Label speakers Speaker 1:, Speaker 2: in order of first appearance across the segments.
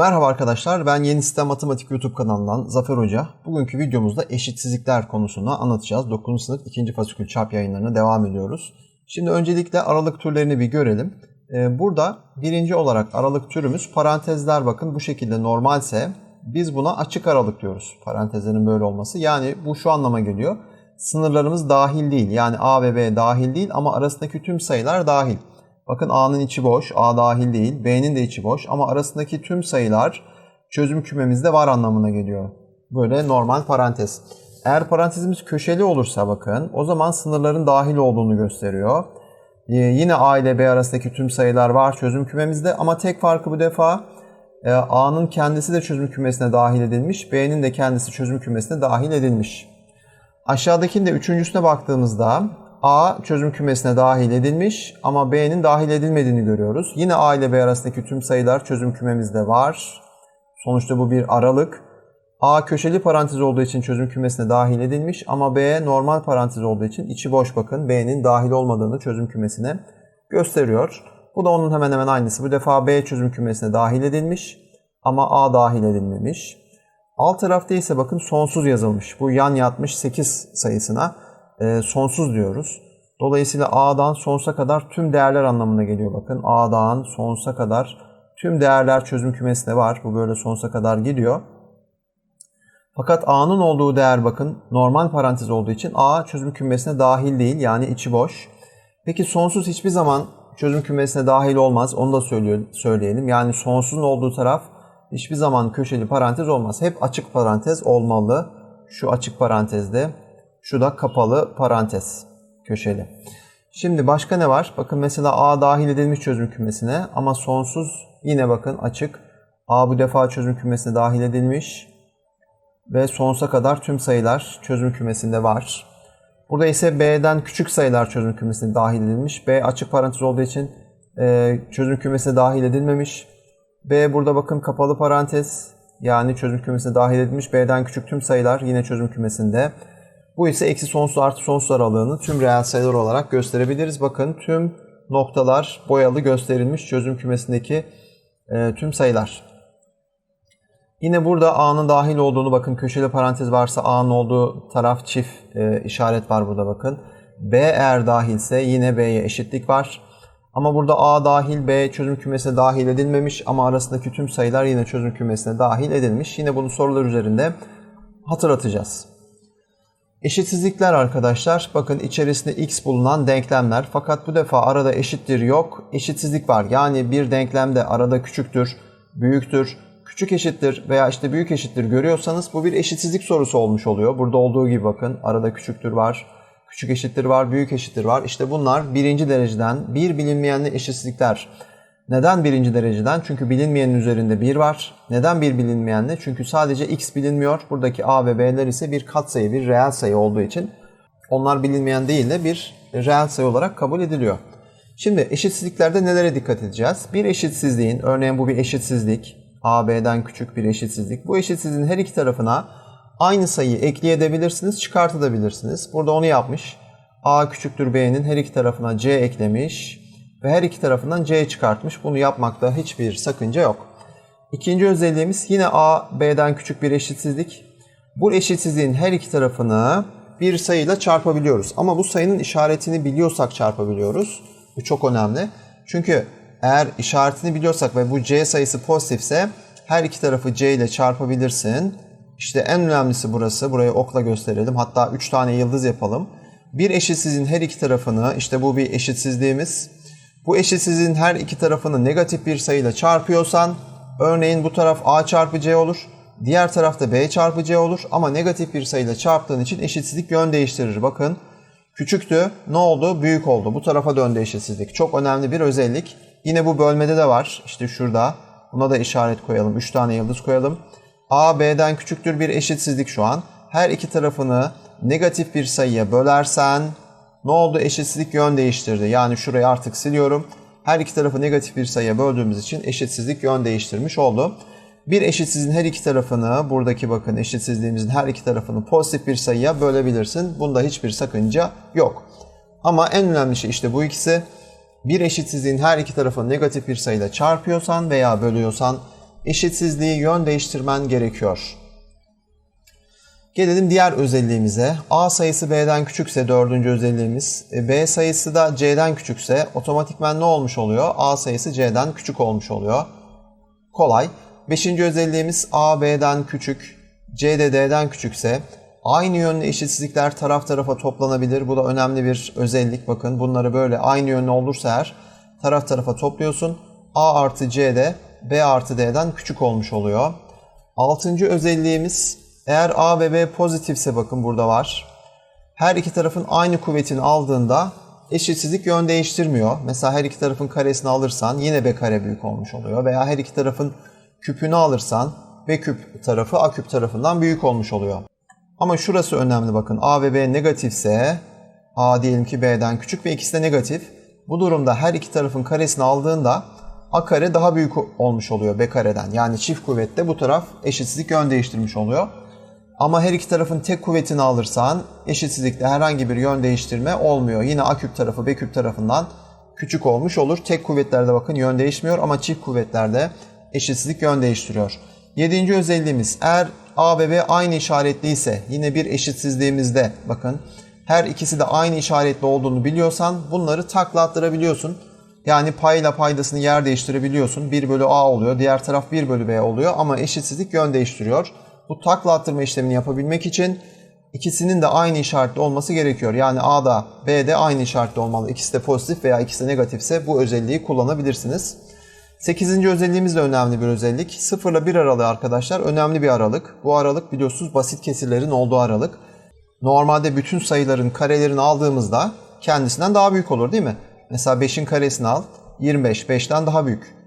Speaker 1: Merhaba arkadaşlar, ben Yeni Sistem Matematik YouTube kanalından Zafer Hoca. Bugünkü videomuzda eşitsizlikler konusunu anlatacağız. 9. sınıf 2. fasikül çarp yayınlarına devam ediyoruz. Şimdi öncelikle aralık türlerini bir görelim. Ee, burada birinci olarak aralık türümüz parantezler bakın bu şekilde normalse biz buna açık aralık diyoruz. Parantezlerin böyle olması. Yani bu şu anlama geliyor. Sınırlarımız dahil değil. Yani A ve B dahil değil ama arasındaki tüm sayılar dahil. Bakın A'nın içi boş, A dahil değil, B'nin de içi boş ama arasındaki tüm sayılar çözüm kümemizde var anlamına geliyor. Böyle normal parantez. Eğer parantezimiz köşeli olursa bakın o zaman sınırların dahil olduğunu gösteriyor. Ee, yine A ile B arasındaki tüm sayılar var çözüm kümemizde ama tek farkı bu defa e, A'nın kendisi de çözüm kümesine dahil edilmiş, B'nin de kendisi çözüm kümesine dahil edilmiş. Aşağıdakinin de üçüncüsüne baktığımızda A çözüm kümesine dahil edilmiş ama B'nin dahil edilmediğini görüyoruz. Yine A ile B arasındaki tüm sayılar çözüm kümemizde var. Sonuçta bu bir aralık. A köşeli parantez olduğu için çözüm kümesine dahil edilmiş ama B normal parantez olduğu için içi boş bakın. B'nin dahil olmadığını çözüm kümesine gösteriyor. Bu da onun hemen hemen aynısı. Bu defa B çözüm kümesine dahil edilmiş ama A dahil edilmemiş. Alt tarafta ise bakın sonsuz yazılmış. Bu yan yatmış 8 sayısına e, sonsuz diyoruz. Dolayısıyla A'dan sonsuza kadar tüm değerler anlamına geliyor bakın. A'dan sonsuza kadar tüm değerler çözüm kümesinde var. Bu böyle sonsuza kadar gidiyor. Fakat A'nın olduğu değer bakın normal parantez olduğu için A çözüm kümesine dahil değil yani içi boş. Peki sonsuz hiçbir zaman çözüm kümesine dahil olmaz. Onu da söyleyelim. Yani sonsuzun olduğu taraf hiçbir zaman köşeli parantez olmaz. Hep açık parantez olmalı. Şu açık parantezde şu da kapalı parantez köşeli. Şimdi başka ne var? Bakın mesela A dahil edilmiş çözüm kümesine ama sonsuz yine bakın açık. A bu defa çözüm kümesine dahil edilmiş ve sonsuza kadar tüm sayılar çözüm kümesinde var. Burada ise B'den küçük sayılar çözüm kümesine dahil edilmiş. B açık parantez olduğu için e, çözüm kümesine dahil edilmemiş. B burada bakın kapalı parantez yani çözüm kümesine dahil edilmiş. B'den küçük tüm sayılar yine çözüm kümesinde. Bu ise eksi sonsuz artı sonsuz aralığını tüm reel sayılar olarak gösterebiliriz. Bakın tüm noktalar boyalı gösterilmiş çözüm kümesindeki e, tüm sayılar. Yine burada A'nın dahil olduğunu bakın köşeli parantez varsa A'nın olduğu taraf çift e, işaret var burada bakın. B eğer dahilse yine B'ye eşitlik var. Ama burada A dahil B çözüm kümesine dahil edilmemiş ama arasındaki tüm sayılar yine çözüm kümesine dahil edilmiş. Yine bunu sorular üzerinde hatırlatacağız. Eşitsizlikler arkadaşlar. Bakın içerisinde x bulunan denklemler. Fakat bu defa arada eşittir yok. Eşitsizlik var. Yani bir denklemde arada küçüktür, büyüktür, küçük eşittir veya işte büyük eşittir görüyorsanız bu bir eşitsizlik sorusu olmuş oluyor. Burada olduğu gibi bakın arada küçüktür var, küçük eşittir var, büyük eşittir var. İşte bunlar birinci dereceden bir bilinmeyenli eşitsizlikler. Neden birinci dereceden? Çünkü bilinmeyenin üzerinde 1 var. Neden bir bilinmeyenle? Çünkü sadece x bilinmiyor. Buradaki a ve b'ler ise bir katsayı, bir reel sayı olduğu için onlar bilinmeyen değil de bir reel sayı olarak kabul ediliyor. Şimdi eşitsizliklerde nelere dikkat edeceğiz? Bir eşitsizliğin, örneğin bu bir eşitsizlik, a, b'den küçük bir eşitsizlik. Bu eşitsizliğin her iki tarafına aynı sayıyı ekleyebilirsiniz, çıkartabilirsiniz. Burada onu yapmış. a küçüktür b'nin her iki tarafına c eklemiş ve her iki tarafından C çıkartmış. Bunu yapmakta hiçbir sakınca yok. İkinci özelliğimiz yine A, B'den küçük bir eşitsizlik. Bu eşitsizliğin her iki tarafını bir sayıyla çarpabiliyoruz. Ama bu sayının işaretini biliyorsak çarpabiliyoruz. Bu çok önemli. Çünkü eğer işaretini biliyorsak ve bu C sayısı pozitifse her iki tarafı C ile çarpabilirsin. İşte en önemlisi burası. Burayı okla gösterelim. Hatta 3 tane yıldız yapalım. Bir eşitsizliğin her iki tarafını, işte bu bir eşitsizliğimiz. Bu eşitsizliğin her iki tarafını negatif bir sayıyla çarpıyorsan, örneğin bu taraf a çarpı c olur, diğer tarafta b çarpı c olur ama negatif bir sayıyla çarptığın için eşitsizlik yön değiştirir. Bakın küçüktü, ne oldu? Büyük oldu. Bu tarafa döndü eşitsizlik. Çok önemli bir özellik. Yine bu bölmede de var. İşte şurada. Buna da işaret koyalım. 3 tane yıldız koyalım. A, B'den küçüktür bir eşitsizlik şu an. Her iki tarafını negatif bir sayıya bölersen ne oldu? Eşitsizlik yön değiştirdi. Yani şurayı artık siliyorum. Her iki tarafı negatif bir sayıya böldüğümüz için eşitsizlik yön değiştirmiş oldu. Bir eşitsizliğin her iki tarafını, buradaki bakın eşitsizliğimizin her iki tarafını pozitif bir sayıya bölebilirsin. Bunda hiçbir sakınca yok. Ama en önemli şey işte bu ikisi. Bir eşitsizliğin her iki tarafını negatif bir sayıyla çarpıyorsan veya bölüyorsan eşitsizliği yön değiştirmen gerekiyor. Gelelim diğer özelliğimize. A sayısı B'den küçükse dördüncü özelliğimiz, e, B sayısı da C'den küçükse otomatikmen ne olmuş oluyor? A sayısı C'den küçük olmuş oluyor. Kolay. Beşinci özelliğimiz A B'den küçük, C de D'den küçükse aynı yönlü eşitsizlikler taraf tarafa toplanabilir. Bu da önemli bir özellik. Bakın bunları böyle aynı yönlü olursa eğer taraf tarafa topluyorsun. A artı C de B artı D'den küçük olmuş oluyor. Altıncı özelliğimiz eğer A ve B pozitifse bakın burada var. Her iki tarafın aynı kuvvetini aldığında eşitsizlik yön değiştirmiyor. Mesela her iki tarafın karesini alırsan yine B kare büyük olmuş oluyor. Veya her iki tarafın küpünü alırsan B küp tarafı A küp tarafından büyük olmuş oluyor. Ama şurası önemli bakın. A ve B negatifse A diyelim ki B'den küçük ve ikisi de negatif. Bu durumda her iki tarafın karesini aldığında A kare daha büyük olmuş oluyor B kareden. Yani çift kuvvette bu taraf eşitsizlik yön değiştirmiş oluyor. Ama her iki tarafın tek kuvvetini alırsan eşitsizlikte herhangi bir yön değiştirme olmuyor. Yine A küp tarafı B küp tarafından küçük olmuş olur. Tek kuvvetlerde bakın yön değişmiyor ama çift kuvvetlerde eşitsizlik yön değiştiriyor. Yedinci özelliğimiz eğer A ve B aynı işaretliyse yine bir eşitsizliğimizde bakın her ikisi de aynı işaretli olduğunu biliyorsan bunları takla attırabiliyorsun. Yani payla paydasını yer değiştirebiliyorsun. 1 bölü A oluyor, diğer taraf 1 bölü B oluyor ama eşitsizlik yön değiştiriyor. Bu takla attırma işlemini yapabilmek için ikisinin de aynı işaretli olması gerekiyor. Yani A'da B'de aynı işaretli olmalı. İkisi de pozitif veya ikisi de negatifse bu özelliği kullanabilirsiniz. Sekizinci özelliğimiz de önemli bir özellik. 0 ile 1 aralığı arkadaşlar önemli bir aralık. Bu aralık biliyorsunuz basit kesirlerin olduğu aralık. Normalde bütün sayıların karelerini aldığımızda kendisinden daha büyük olur değil mi? Mesela 5'in karesini al, 25 5'ten daha büyük.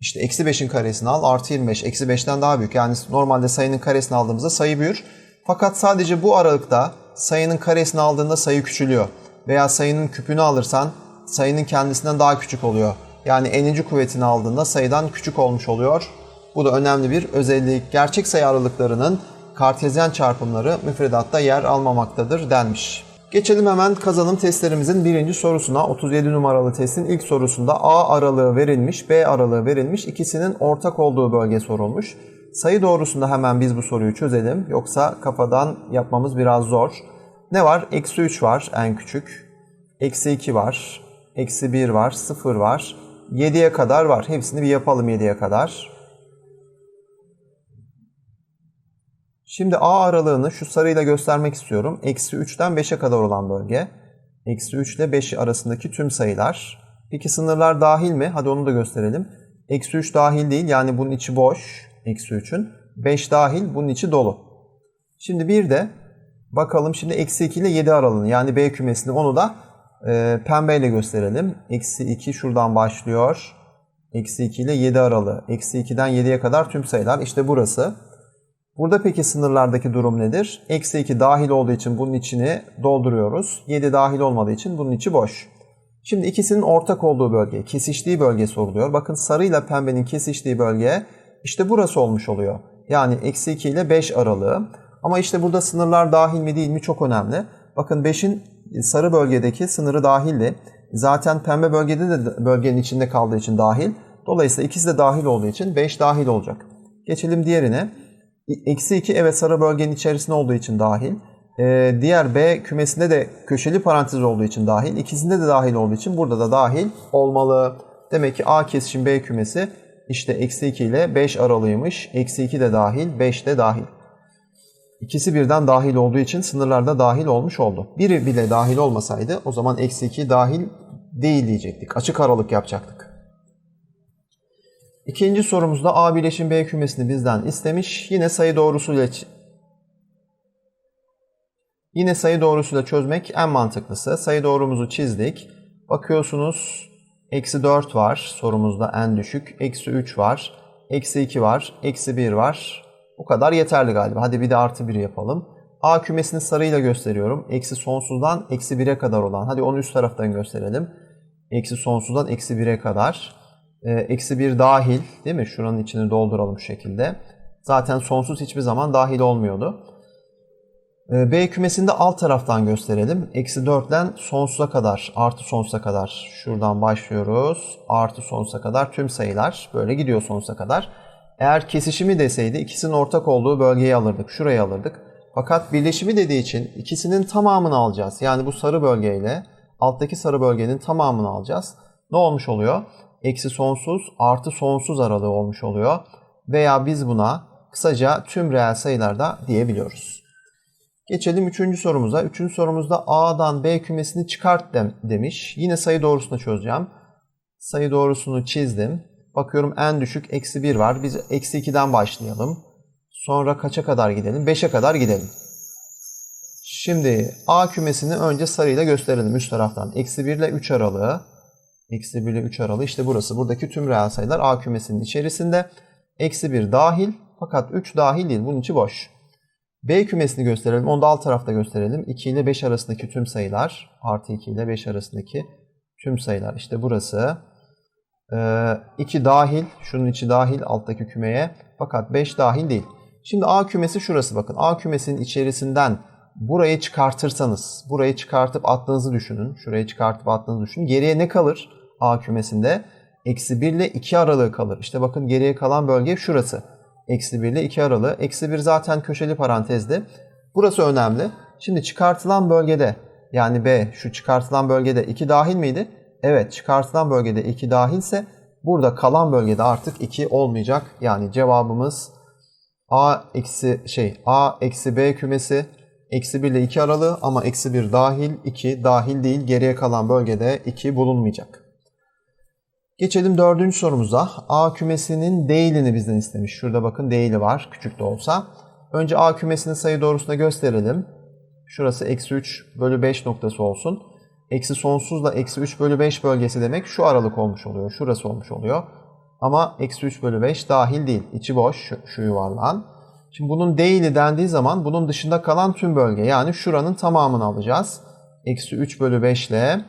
Speaker 1: İşte eksi 5'in karesini al, artı 25 eksi 5'ten daha büyük. Yani normalde sayının karesini aldığımızda sayı büyür. Fakat sadece bu aralıkta sayının karesini aldığında sayı küçülüyor. Veya sayının küpünü alırsan sayının kendisinden daha küçük oluyor. Yani n'inci kuvvetini aldığında sayıdan küçük olmuş oluyor. Bu da önemli bir özellik. Gerçek sayı aralıklarının kartezyen çarpımları müfredatta yer almamaktadır denmiş. Geçelim hemen kazanım testlerimizin birinci sorusuna. 37 numaralı testin ilk sorusunda A aralığı verilmiş, B aralığı verilmiş. İkisinin ortak olduğu bölge sorulmuş. Sayı doğrusunda hemen biz bu soruyu çözelim. Yoksa kafadan yapmamız biraz zor. Ne var? Eksi 3 var en küçük. Eksi 2 var. Eksi 1 var. 0 var. 7'ye kadar var. Hepsini bir yapalım 7'ye kadar. Şimdi A aralığını şu sarıyla göstermek istiyorum. Eksi 3'ten 5'e kadar olan bölge. Eksi 3 ile 5 arasındaki tüm sayılar. Peki sınırlar dahil mi? Hadi onu da gösterelim. Eksi 3 dahil değil yani bunun içi boş. Eksi 3'ün. 5 dahil bunun içi dolu. Şimdi bir de bakalım şimdi eksi 2 ile 7 aralığını yani B kümesini onu da e, pembeyle gösterelim. Eksi 2 şuradan başlıyor. Eksi 2 ile 7 aralığı. Eksi 2'den 7'ye kadar tüm sayılar. İşte burası. Burada peki sınırlardaki durum nedir? Eksi 2 dahil olduğu için bunun içini dolduruyoruz. 7 dahil olmadığı için bunun içi boş. Şimdi ikisinin ortak olduğu bölge, kesiştiği bölge soruluyor. Bakın sarıyla pembenin kesiştiği bölge işte burası olmuş oluyor. Yani eksi 2 ile 5 aralığı. Ama işte burada sınırlar dahil mi değil mi çok önemli. Bakın 5'in sarı bölgedeki sınırı dahildi. Zaten pembe bölgede de bölgenin içinde kaldığı için dahil. Dolayısıyla ikisi de dahil olduğu için 5 dahil olacak. Geçelim diğerine. Eksi 2 evet sarı bölgenin içerisinde olduğu için dahil. Ee, diğer B kümesinde de köşeli parantez olduğu için dahil. İkisinde de dahil olduğu için burada da dahil olmalı. Demek ki A kesişim B kümesi işte eksi 2 ile 5 aralığıymış. Eksi 2 de dahil, 5 de dahil. İkisi birden dahil olduğu için sınırlarda dahil olmuş oldu. Biri bile dahil olmasaydı o zaman eksi 2 dahil değil diyecektik. Açık aralık yapacaktık. İkinci sorumuzda A bileşim B kümesini bizden istemiş. Yine sayı doğrusuyla Yine sayı doğrusuyla çözmek en mantıklısı. Sayı doğrumuzu çizdik. Bakıyorsunuz eksi 4 var sorumuzda en düşük. Eksi 3 var. Eksi 2 var. Eksi 1 var. Bu kadar yeterli galiba. Hadi bir de artı 1 yapalım. A kümesini sarıyla gösteriyorum. Eksi sonsuzdan eksi 1'e kadar olan. Hadi onu üst taraftan gösterelim. Eksi sonsuzdan eksi 1'e kadar. Ee, eksi 1 dahil değil mi? Şuranın içini dolduralım şu şekilde. Zaten sonsuz hiçbir zaman dahil olmuyordu. Ee, B kümesini de alt taraftan gösterelim. Eksi 4'ten sonsuza kadar, artı sonsuza kadar. Şuradan başlıyoruz. Artı sonsuza kadar tüm sayılar. Böyle gidiyor sonsuza kadar. Eğer kesişimi deseydi ikisinin ortak olduğu bölgeyi alırdık. Şurayı alırdık. Fakat birleşimi dediği için ikisinin tamamını alacağız. Yani bu sarı bölgeyle alttaki sarı bölgenin tamamını alacağız. Ne olmuş oluyor? Eksi sonsuz artı sonsuz aralığı olmuş oluyor. Veya biz buna kısaca tüm reel sayılarda diyebiliyoruz. Geçelim üçüncü sorumuza. Üçüncü sorumuzda A'dan B kümesini çıkart demiş. Yine sayı doğrusunu çözeceğim. Sayı doğrusunu çizdim. Bakıyorum en düşük eksi 1 var. Biz eksi 2'den başlayalım. Sonra kaça kadar gidelim? 5'e kadar gidelim. Şimdi A kümesini önce sarıyla gösterelim üst taraftan. Eksi 1 ile 3 aralığı. Eksi 1 ile 3 aralığı işte burası. Buradaki tüm reel sayılar A kümesinin içerisinde. Eksi 1 dahil fakat 3 dahil değil. Bunun içi boş. B kümesini gösterelim. Onu da alt tarafta gösterelim. 2 ile 5 arasındaki tüm sayılar. Artı 2 ile 5 arasındaki tüm sayılar. İşte burası. 2 ee, dahil. Şunun içi dahil alttaki kümeye. Fakat 5 dahil değil. Şimdi A kümesi şurası bakın. A kümesinin içerisinden burayı çıkartırsanız, burayı çıkartıp attığınızı düşünün. Şurayı çıkartıp attığınızı düşünün. Geriye ne kalır A kümesinde? Eksi 1 ile 2 aralığı kalır. İşte bakın geriye kalan bölge şurası. Eksi 1 ile 2 aralığı. Eksi 1 zaten köşeli parantezdi. Burası önemli. Şimdi çıkartılan bölgede yani B şu çıkartılan bölgede 2 dahil miydi? Evet çıkartılan bölgede 2 dahilse burada kalan bölgede artık 2 olmayacak. Yani cevabımız A eksi şey A eksi B kümesi eksi 1 ile 2 aralığı ama eksi 1 dahil 2 dahil değil geriye kalan bölgede 2 bulunmayacak. Geçelim dördüncü sorumuza. A kümesinin değilini bizden istemiş. Şurada bakın değili var küçük de olsa. Önce A kümesinin sayı doğrusuna gösterelim. Şurası eksi 3 bölü 5 noktası olsun. Eksi sonsuzla eksi 3 bölü 5 bölgesi demek şu aralık olmuş oluyor. Şurası olmuş oluyor. Ama eksi 3 bölü 5 dahil değil. İçi boş şu, şu yuvarlağın. Şimdi bunun değili dendiği zaman bunun dışında kalan tüm bölge yani şuranın tamamını alacağız. Eksi 3 bölü 5 ile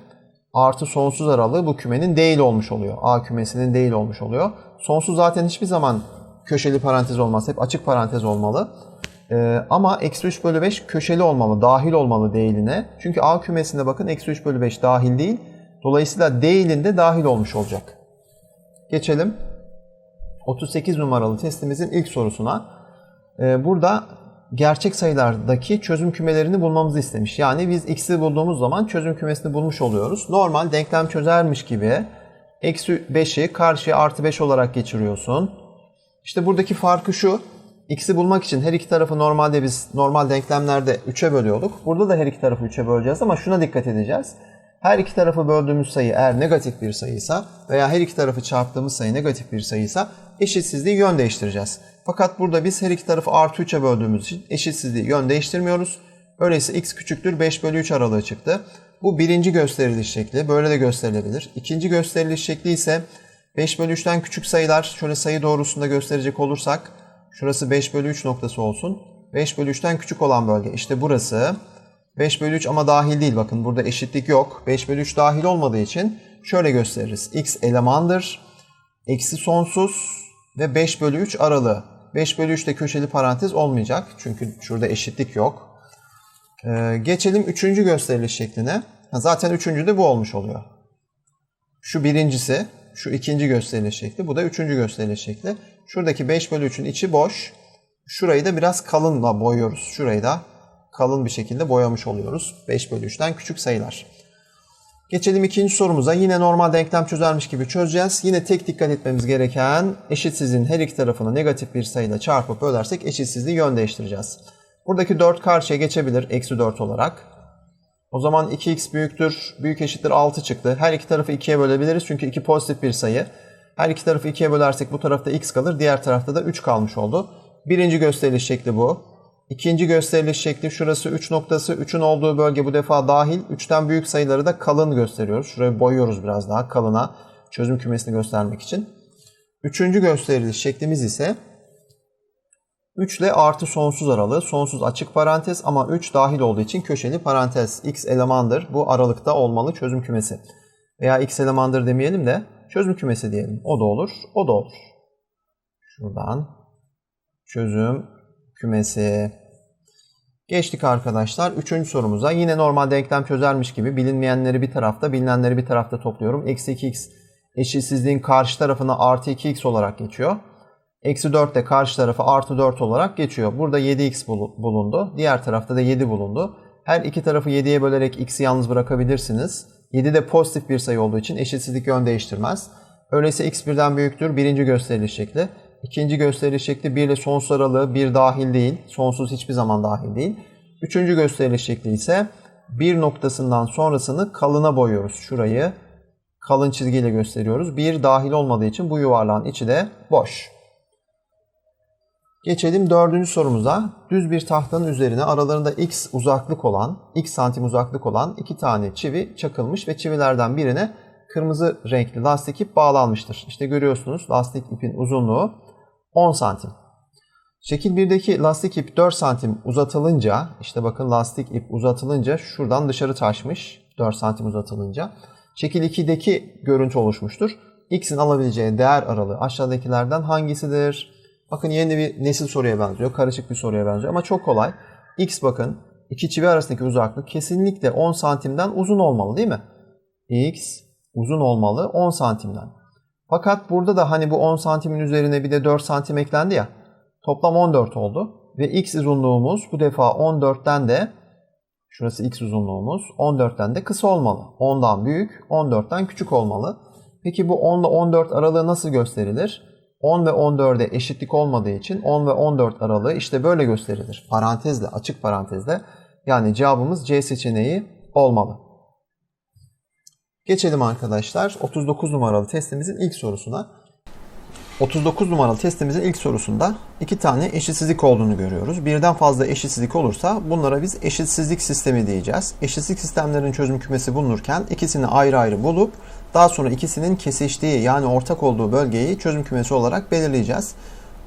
Speaker 1: artı sonsuz aralığı bu kümenin değil olmuş oluyor. A kümesinin değil olmuş oluyor. Sonsuz zaten hiçbir zaman köşeli parantez olmaz. Hep açık parantez olmalı. Ee, ama eksi 3 bölü 5 köşeli olmalı, dahil olmalı değiline. Çünkü A kümesinde bakın eksi 3 bölü 5 dahil değil. Dolayısıyla değilinde dahil olmuş olacak. Geçelim 38 numaralı testimizin ilk sorusuna. Ee, burada gerçek sayılardaki çözüm kümelerini bulmamızı istemiş. Yani biz x'i bulduğumuz zaman çözüm kümesini bulmuş oluyoruz. Normal denklem çözermiş gibi eksi 5'i karşıya artı 5 olarak geçiriyorsun. İşte buradaki farkı şu. X'i bulmak için her iki tarafı normalde biz normal denklemlerde 3'e bölüyorduk. Burada da her iki tarafı 3'e böleceğiz ama şuna dikkat edeceğiz. Her iki tarafı böldüğümüz sayı eğer negatif bir sayıysa veya her iki tarafı çarptığımız sayı negatif bir sayıysa eşitsizliği yön değiştireceğiz. Fakat burada biz her iki tarafı artı 3'e böldüğümüz için eşitsizliği yön değiştirmiyoruz. Öyleyse x küçüktür 5 bölü 3 aralığı çıktı. Bu birinci gösteriliş şekli. Böyle de gösterilebilir. İkinci gösteriliş şekli ise 5 bölü 3'ten küçük sayılar şöyle sayı doğrusunda gösterecek olursak şurası 5 bölü 3 noktası olsun. 5 bölü 3'ten küçük olan bölge işte burası. 5 bölü 3 ama dahil değil bakın burada eşitlik yok. 5 bölü 3 dahil olmadığı için şöyle gösteririz. x elemandır. Eksi sonsuz ve 5 bölü 3 aralığı. 5 bölü 3 de köşeli parantez olmayacak. Çünkü şurada eşitlik yok. Ee, geçelim üçüncü gösteriliş şekline. Zaten üçüncü de bu olmuş oluyor. Şu birincisi, şu ikinci gösteriliş şekli. Bu da üçüncü gösteriliş şekli. Şuradaki 5 bölü 3'ün içi boş. Şurayı da biraz kalınla boyuyoruz. Şurayı da kalın bir şekilde boyamış oluyoruz. 5 bölü 3'ten küçük sayılar. Geçelim ikinci sorumuza. Yine normal denklem çözermiş gibi çözeceğiz. Yine tek dikkat etmemiz gereken eşitsizliğin her iki tarafını negatif bir sayıyla çarpıp bölersek eşitsizliği yön değiştireceğiz. Buradaki 4 karşıya geçebilir eksi 4 olarak. O zaman 2x büyüktür, büyük eşittir 6 çıktı. Her iki tarafı 2'ye bölebiliriz çünkü 2 pozitif bir sayı. Her iki tarafı 2'ye bölersek bu tarafta x kalır, diğer tarafta da 3 kalmış oldu. Birinci gösteriliş şekli bu. İkinci gösteriliş şekli şurası 3 noktası. 3'ün olduğu bölge bu defa dahil. 3'ten büyük sayıları da kalın gösteriyoruz. Şurayı boyuyoruz biraz daha kalına çözüm kümesini göstermek için. Üçüncü gösteriliş şeklimiz ise 3 ile artı sonsuz aralığı. Sonsuz açık parantez ama 3 dahil olduğu için köşeli parantez. X elemandır. Bu aralıkta olmalı çözüm kümesi. Veya X elemandır demeyelim de çözüm kümesi diyelim. O da olur. O da olur. Şuradan çözüm kümesi. Geçtik arkadaşlar. Üçüncü sorumuza. Yine normal denklem çözermiş gibi bilinmeyenleri bir tarafta, bilinenleri bir tarafta topluyorum. Eksi 2x eşitsizliğin karşı tarafına artı 2x olarak geçiyor. Eksi 4 de karşı tarafa artı 4 olarak geçiyor. Burada 7x bulundu. Diğer tarafta da 7 bulundu. Her iki tarafı 7'ye bölerek x'i yalnız bırakabilirsiniz. 7 de pozitif bir sayı olduğu için eşitsizlik yön değiştirmez. Öyleyse x birden büyüktür. Birinci gösteriliş şekli. İkinci gösteriliş şekli 1 ile sonsuz aralığı 1 dahil değil. Sonsuz hiçbir zaman dahil değil. Üçüncü gösteriliş şekli ise bir noktasından sonrasını kalına boyuyoruz. Şurayı kalın çizgiyle gösteriyoruz. Bir dahil olmadığı için bu yuvarlağın içi de boş. Geçelim dördüncü sorumuza. Düz bir tahtanın üzerine aralarında x uzaklık olan, x santim uzaklık olan iki tane çivi çakılmış ve çivilerden birine kırmızı renkli lastik ip bağlanmıştır. İşte görüyorsunuz lastik ipin uzunluğu 10 santim. Şekil 1'deki lastik ip 4 santim uzatılınca, işte bakın lastik ip uzatılınca şuradan dışarı taşmış 4 santim uzatılınca. Şekil 2'deki görüntü oluşmuştur. X'in alabileceği değer aralığı aşağıdakilerden hangisidir? Bakın yeni bir nesil soruya benziyor. Karışık bir soruya benziyor ama çok kolay. X bakın iki çivi arasındaki uzaklık kesinlikle 10 santimden uzun olmalı değil mi? X uzun olmalı 10 santimden. Fakat burada da hani bu 10 santimin üzerine bir de 4 santim eklendi ya. Toplam 14 oldu. Ve x uzunluğumuz bu defa 14'ten de şurası x uzunluğumuz 14'ten de kısa olmalı. 10'dan büyük, 14'ten küçük olmalı. Peki bu 10 ile 14 aralığı nasıl gösterilir? 10 ve 14'e eşitlik olmadığı için 10 ve 14 aralığı işte böyle gösterilir. Parantezle, açık parantezle. Yani cevabımız C seçeneği olmalı. Geçelim arkadaşlar 39 numaralı testimizin ilk sorusuna. 39 numaralı testimizin ilk sorusunda iki tane eşitsizlik olduğunu görüyoruz. Birden fazla eşitsizlik olursa bunlara biz eşitsizlik sistemi diyeceğiz. Eşitsizlik sistemlerinin çözüm kümesi bulunurken ikisini ayrı ayrı bulup daha sonra ikisinin kesiştiği yani ortak olduğu bölgeyi çözüm kümesi olarak belirleyeceğiz.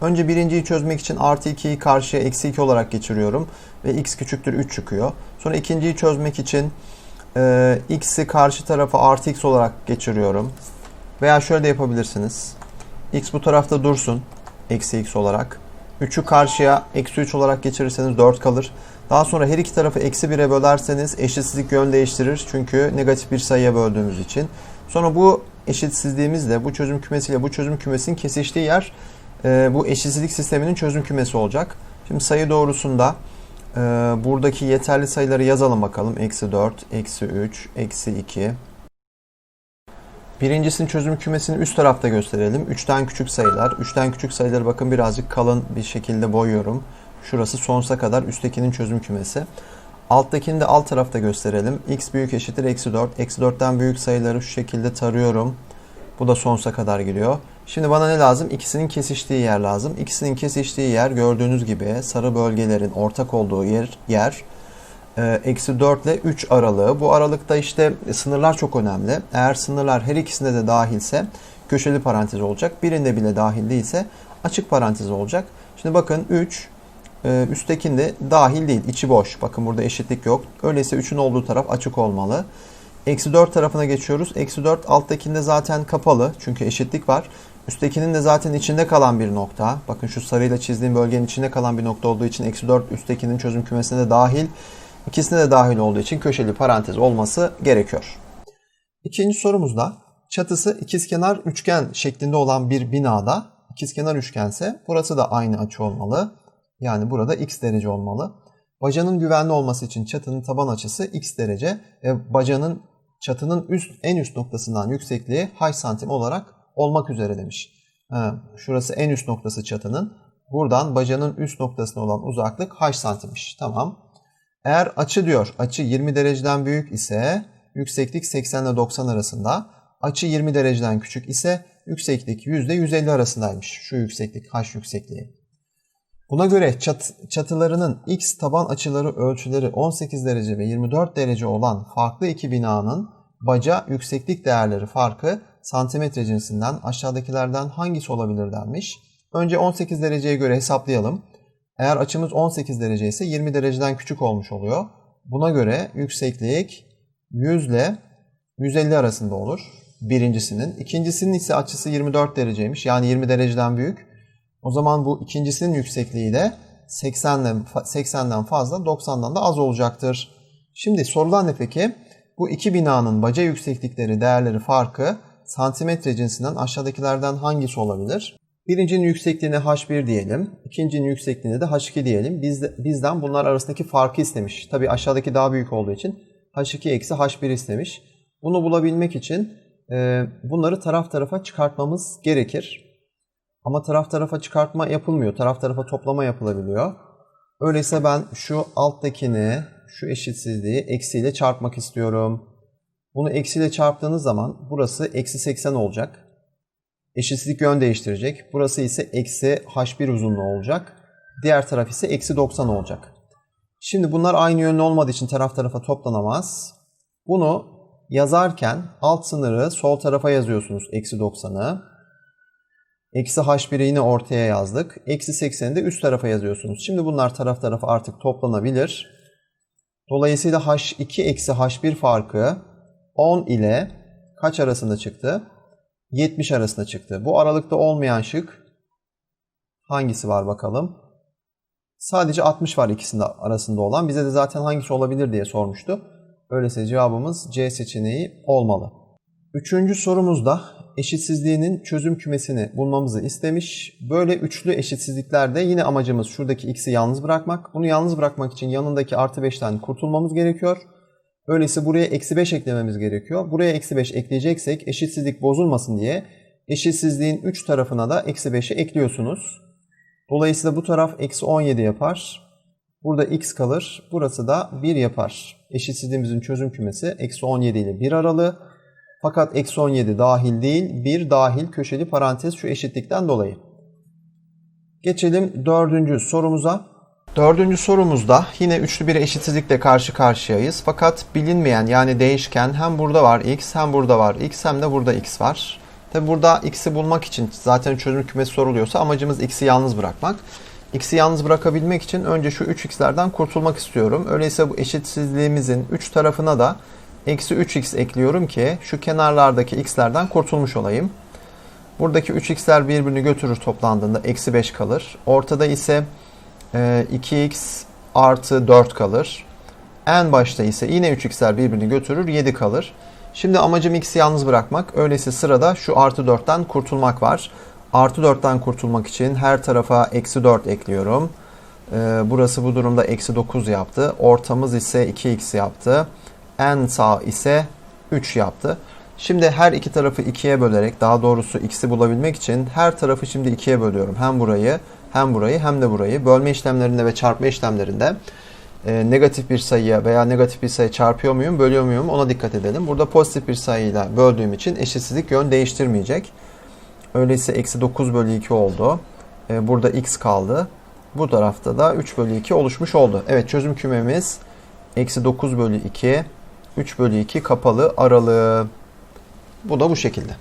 Speaker 1: Önce birinciyi çözmek için artı 2'yi karşıya eksi 2 olarak geçiriyorum ve x küçüktür 3 çıkıyor. Sonra ikinciyi çözmek için e, x'i karşı tarafa artı x olarak geçiriyorum. Veya şöyle de yapabilirsiniz. x bu tarafta dursun. Eksi x olarak. 3'ü karşıya eksi 3 olarak geçirirseniz 4 kalır. Daha sonra her iki tarafı eksi 1'e bölerseniz eşitsizlik yön değiştirir. Çünkü negatif bir sayıya böldüğümüz için. Sonra bu eşitsizliğimizle bu çözüm kümesiyle bu çözüm kümesinin kesiştiği yer e, bu eşitsizlik sisteminin çözüm kümesi olacak. Şimdi sayı doğrusunda e, buradaki yeterli sayıları yazalım bakalım. Eksi 4, eksi 3, eksi 2. Birincisinin çözüm kümesini üst tarafta gösterelim. 3'ten küçük sayılar. 3'ten küçük sayıları bakın birazcık kalın bir şekilde boyuyorum. Şurası sonsuza kadar üsttekinin çözüm kümesi. Alttakini de alt tarafta gösterelim. x büyük eşittir eksi 4. Eksi 4'ten büyük sayıları şu şekilde tarıyorum. Bu da sonsuza kadar gidiyor. Şimdi bana ne lazım? İkisinin kesiştiği yer lazım. İkisinin kesiştiği yer gördüğünüz gibi sarı bölgelerin ortak olduğu yer. yer e, eksi 4 ile 3 aralığı. Bu aralıkta işte sınırlar çok önemli. Eğer sınırlar her ikisinde de dahilse köşeli parantez olacak. Birinde bile dahil değilse açık parantez olacak. Şimdi bakın 3 e, üsttekinde dahil değil. içi boş. Bakın burada eşitlik yok. Öyleyse 3'ün olduğu taraf açık olmalı. Eksi 4 tarafına geçiyoruz. Eksi 4 alttakinde zaten kapalı. Çünkü eşitlik var. Üsttekinin de zaten içinde kalan bir nokta. Bakın şu sarıyla çizdiğim bölgenin içinde kalan bir nokta olduğu için eksi 4 üsttekinin çözüm kümesine de dahil. İkisine de dahil olduğu için köşeli parantez olması gerekiyor. İkinci sorumuzda çatısı ikizkenar üçgen şeklinde olan bir binada ikizkenar üçgense burası da aynı açı olmalı. Yani burada x derece olmalı. Bacanın güvenli olması için çatının taban açısı x derece ve bacanın çatının üst en üst noktasından yüksekliği h santim olarak olmak üzere demiş. Ha, şurası en üst noktası çatının. Buradan bacanın üst noktasına olan uzaklık h santimmiş. Tamam. Eğer açı diyor, açı 20 dereceden büyük ise yükseklik 80 ile 90 arasında. Açı 20 dereceden küçük ise yükseklik %150 arasındaymış. Şu yükseklik, h yüksekliği. Buna göre çat, çatılarının x taban açıları ölçüleri 18 derece ve 24 derece olan farklı iki binanın baca yükseklik değerleri farkı santimetre cinsinden aşağıdakilerden hangisi olabilir denmiş. Önce 18 dereceye göre hesaplayalım. Eğer açımız 18 derece ise 20 dereceden küçük olmuş oluyor. Buna göre yükseklik 100 ile 150 arasında olur birincisinin. İkincisinin ise açısı 24 dereceymiş yani 20 dereceden büyük. O zaman bu ikincisinin yüksekliği de 80'den, 80'den fazla 90'dan da az olacaktır. Şimdi sorulan ne peki? Bu iki binanın baca yükseklikleri değerleri farkı santimetre cinsinden aşağıdakilerden hangisi olabilir? Birincinin yüksekliğine H1 diyelim. ikincinin yüksekliğine de H2 diyelim. Biz de- bizden bunlar arasındaki farkı istemiş. Tabi aşağıdaki daha büyük olduğu için H2 eksi H1 istemiş. Bunu bulabilmek için e, bunları taraf tarafa çıkartmamız gerekir. Ama taraf tarafa çıkartma yapılmıyor. Taraf tarafa toplama yapılabiliyor. Öyleyse ben şu alttakini, şu eşitsizliği eksiyle çarpmak istiyorum. Bunu eksiyle çarptığınız zaman burası eksi 80 olacak. Eşitsizlik yön değiştirecek. Burası ise eksi h1 uzunluğu olacak. Diğer taraf ise eksi 90 olacak. Şimdi bunlar aynı yönlü olmadığı için taraf tarafa toplanamaz. Bunu yazarken alt sınırı sol tarafa yazıyorsunuz eksi 90'ı. Eksi h1'i yine ortaya yazdık. Eksi 80'i de üst tarafa yazıyorsunuz. Şimdi bunlar taraf tarafa artık toplanabilir. Dolayısıyla h2 eksi h1 farkı 10 ile kaç arasında çıktı? 70 arasında çıktı. Bu aralıkta olmayan şık hangisi var bakalım? Sadece 60 var ikisinde arasında olan. Bize de zaten hangisi olabilir diye sormuştu. Öyleyse cevabımız C seçeneği olmalı. Üçüncü sorumuzda eşitsizliğinin çözüm kümesini bulmamızı istemiş. Böyle üçlü eşitsizliklerde yine amacımız şuradaki x'i yalnız bırakmak. Bunu yalnız bırakmak için yanındaki artı 5'ten kurtulmamız gerekiyor. Öyleyse buraya eksi 5 eklememiz gerekiyor. Buraya eksi 5 ekleyeceksek eşitsizlik bozulmasın diye eşitsizliğin 3 tarafına da eksi 5'i ekliyorsunuz. Dolayısıyla bu taraf eksi 17 yapar. Burada x kalır. Burası da 1 yapar. Eşitsizliğimizin çözüm kümesi eksi 17 ile 1 aralığı. Fakat eksi 17 dahil değil, 1 dahil köşeli parantez şu eşitlikten dolayı. Geçelim dördüncü sorumuza. Dördüncü sorumuzda yine üçlü bir eşitsizlikle karşı karşıyayız. Fakat bilinmeyen yani değişken hem burada var x hem burada var x hem de burada x var. Tabi burada x'i bulmak için zaten çözüm kümesi soruluyorsa amacımız x'i yalnız bırakmak. X'i yalnız bırakabilmek için önce şu 3x'lerden kurtulmak istiyorum. Öyleyse bu eşitsizliğimizin 3 tarafına da eksi 3x ekliyorum ki şu kenarlardaki x'lerden kurtulmuş olayım. Buradaki 3x'ler birbirini götürür toplandığında eksi 5 kalır. Ortada ise 2x artı 4 kalır. En başta ise yine 3x'ler birbirini götürür 7 kalır. Şimdi amacım x'i yalnız bırakmak. Öyleyse sırada şu artı 4'ten kurtulmak var. Artı 4'ten kurtulmak için her tarafa eksi 4 ekliyorum. E, burası bu durumda eksi 9 yaptı. Ortamız ise 2x yaptı. En sağ ise 3 yaptı. Şimdi her iki tarafı 2'ye bölerek daha doğrusu x'i bulabilmek için her tarafı şimdi 2'ye bölüyorum. Hem burayı hem burayı hem de burayı. Bölme işlemlerinde ve çarpma işlemlerinde e, negatif bir sayıya veya negatif bir sayı çarpıyor muyum, bölüyor muyum ona dikkat edelim. Burada pozitif bir sayıyla böldüğüm için eşitsizlik yön değiştirmeyecek. Öyleyse eksi 9 bölü 2 oldu. E, burada x kaldı. Bu tarafta da 3 bölü 2 oluşmuş oldu. Evet çözüm kümemiz eksi 9 bölü 2, 3 bölü 2 kapalı aralığı. Bu da bu şekilde.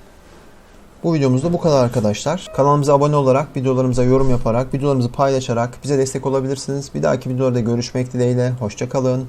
Speaker 1: Bu videomuzda bu kadar arkadaşlar. Kanalımıza abone olarak, videolarımıza yorum yaparak, videolarımızı paylaşarak bize destek olabilirsiniz. Bir dahaki videolarda görüşmek dileğiyle. Hoşçakalın.